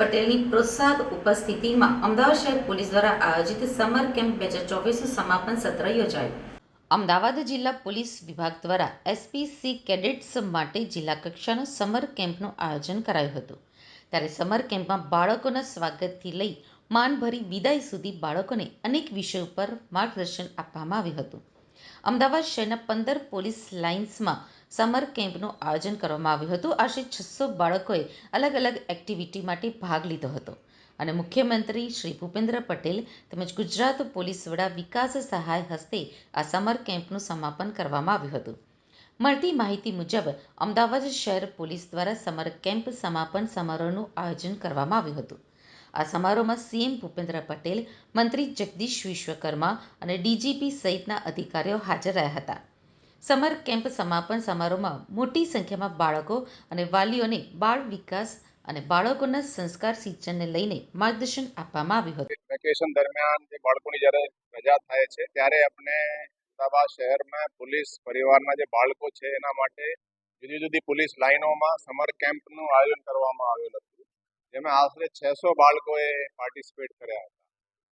પટેલની પ્રોત્સાહક ઉપસ્થિતિમાં અમદાવાદ શહેર પોલીસ દ્વારા આયોજિત સમર કેમ્પ બે હજાર ચોવીસનું સમાપન સત્ર યોજાયું. અમદાવાદ જિલ્લા પોલીસ વિભાગ દ્વારા એસપીસી કેડેટ્સ માટે જિલ્લા કક્ષાનો સમર કેમ્પનું આયોજન કરાયું હતું. ત્યારે સમર કેમ્પમાં બાળકોના સ્વાગતથી લઈ માનભરી વિદાય સુધી બાળકોને અનેક વિષયો પર માર્ગદર્શન આપવામાં આવ્યું હતું. અમદાવાદ શહેરના પંદર પોલીસ લાઇન્સમાં સમર કેમ્પનું આયોજન કરવામાં આવ્યું હતું. આશરે છસો બાળકોએ અલગ અલગ એક્ટિવિટી માટે ભાગ લીધો હતો. અને મુખ્યમંત્રી શ્રી ભૂપેન્દ્ર પટેલ તેમજ ગુજરાત પોલીસ વડા વિકાસ સહાય હસ્તે આ સમર કેમ્પનું સમાપન કરવામાં આવ્યું હતું. મળતી માહિતી મુજબ, અમદાવાદ શહેર પોલીસ દ્વારા સમર કેમ્પ સમાપન સમારોહનું આયોજન કરવામાં આવ્યું હતું. આ સમારોહમાં સીએમ ભૂપેન્દ્ર પટેલ, મંત્રી જગદીશ વિશ્વકર્મા અને ડીજીપી સહિતના અધિકારીઓ હાજર રહ્યા હતા. સમર કેમ્પ સમાપન સમારોહમાં મોટી સંખ્યામાં બાળકો અને વાલીઓને બાળ વિકાસ અને બાળકોના સંસ્કાર સિંચનને લઈને માર્ગદર્શન આપવામાં આવ્યું હતું. વેકેશન દરમિયાન જે બાળકોની જ્યારે રજા થાય છે, ત્યારે આપણે અમદાવાદ શહેરમાં પોલીસ પરિવારના જે બાળકો છે, એના માટે જુદી જુદી પોલીસ લાઇનોમાં સમર કેમ્પનું આયોજન કરવામાં આવેલ હતું. જેમાં આશરે છસો બાળકોએ પાર્ટિસિપેટ કર્યા હતા.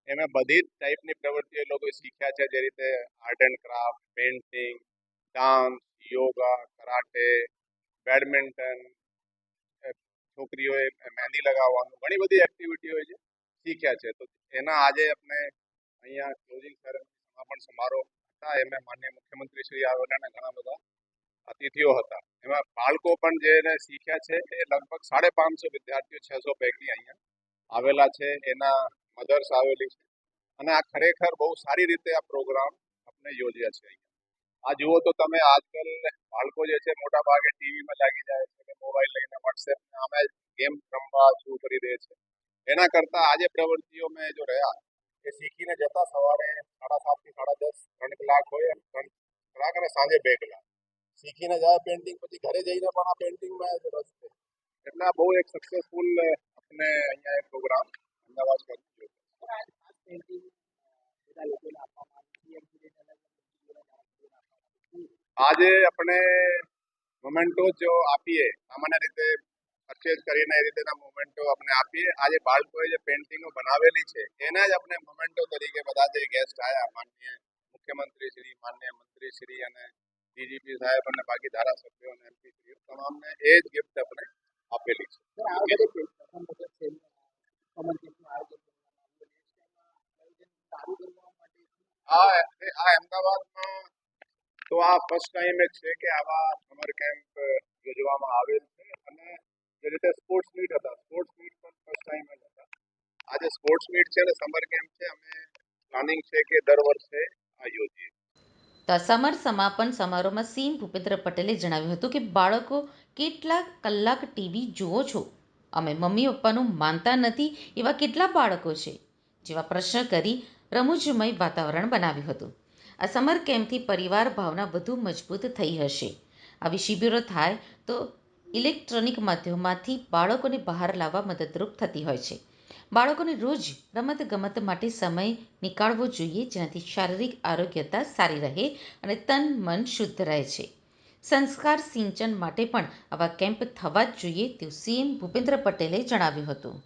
એમાં બધી જ ટાઈપની પ્રવૃત્તિઓ લોકોએ શીખ્યા છે, જે રીતે art and craft painting dance yoga karate badminton છોકરીઓએ mehndi લગાવવાનું, ઘણી બધી એક્ટિવિટીઓ છે, શીખ્યા છે. તો એના આજે આપણે અહીંયા ક્લોઝિંગ સેરેમની સમાપન સમારોહ હતા. એમાં માન્ય મુખ્યમંત્રી શ્રી આવેલા ઘણા બધા અતિથિઓ હતા. એમાં બાળકો પણ જેને શીખ્યા છે, એ લગભગ સાડે પાંચસો વિદ્યાર્થીઓ છસો પૈકી અહીંયા આવેલા છે. એના મધર્સ આવેલી છે. અને આ ખરેખર બહુ સારી રીતે આ પ્રોગ્રામ આપણે યોજ્યા છે અહીંયા. આ જુઓ તો તમે આજકાલ બાળકો જે છે મોટા ભાગે ટીવીમાં લાગી જાય છે કે મોબાઈલ લઈને વોટ્સએપ આમે ગેમ રમવા શું કરી દે છે. એના કરતાં આજે પ્રવૃત્તિઓ મેં જો રહ્યા, એ શીખીને જતા સવારે સાડા સાતથી સાડા દસ, ત્રણ કલાક હોય એમ ત્રણ કલાક અને સાંજે બે કલાક. શીખીને જાય પેન્ટિંગ, પછી ઘરે જઈને પણ આ પેન્ટિંગમાં જ રસ છે. એટલે બહુ એક સક્સેસફુલ આપણે અહીંયા એક પ્રોગ્રામ અમદાવાદ કર્યો આજે આપણે મોમેન્ટો જો આપીએ સામાન્ય રીતે પરચેઝ કરીને એ રીતેના મોમેન્ટો આપણે આપીએ. આજે બાળકોએ જે પેન્ટિંગો બનાવેલી છે એના જ આપણે મોમેન્ટો તરીકે બધા જે ગેસ્ટ આવ્યા માનનીય મુખ્યમંત્રી શ્રી માન્ય મંત્રી શ્રી અને ડીજીપી સાહેબ અને બાકી ધારાસભ્યો અને એમપી શ્રી તમામને એ જ ગિફ્ટ આપણે આપેલી છે. આ આ અમદાવાદમાં તો આ ફર્સ્ટ ટાઈમ જ છે કે આવા સમર કેમ્પ યોજવામાં આવેલ છે. અને જે રીતે સ્પોર્ટ્સ મીટ હતા સ્પોર્ટ્સ મીટ પણ ફર્સ્ટ ટાઈમ જ હતા. આજે સ્પોર્ટ્સ મીટ છે અને સમર કેમ્પ છે, અમે પ્લાનિંગ છે કે દર વર્ષે આ યોજીએ. તો સમર સમાપન સમારોહમાં સીમ ભૂપેન્દ્ર પટેલે જણાવ્યું હતું કે, બાળકો કેટલા કલાક ટીવી જુઓ છો? અમે મમ્મી, પપ્પાનું માનતા નથી એવા કેટલા બાળકો છે? જેવા પ્રશ્ન કરી રમૂજમય વાતાવરણ બનાવ્યું હતું. આ સમર કેમ્પથી પરિવાર ભાવના વધુ મજબૂત થઈ હશે. આવી શિબિરો થાય તો ઇલેક્ટ્રોનિક માધ્યમમાંથી બાળકોને બહાર લાવવા મદદરૂપ થતી હોય છે. બાળકોને રોજ રમત ગમત માટે સમય નીકાળવો જોઈએ, જેનાથી શારીરિક આરોગ્યતા સારી રહે અને તન મન શુદ્ધ રહે છે. સંસ્કાર સિંચન માટે પણ આવા કેમ્પ થવા જ જોઈએ, તેવું સીએમ ભૂપેન્દ્ર પટેલે જણાવ્યું હતું.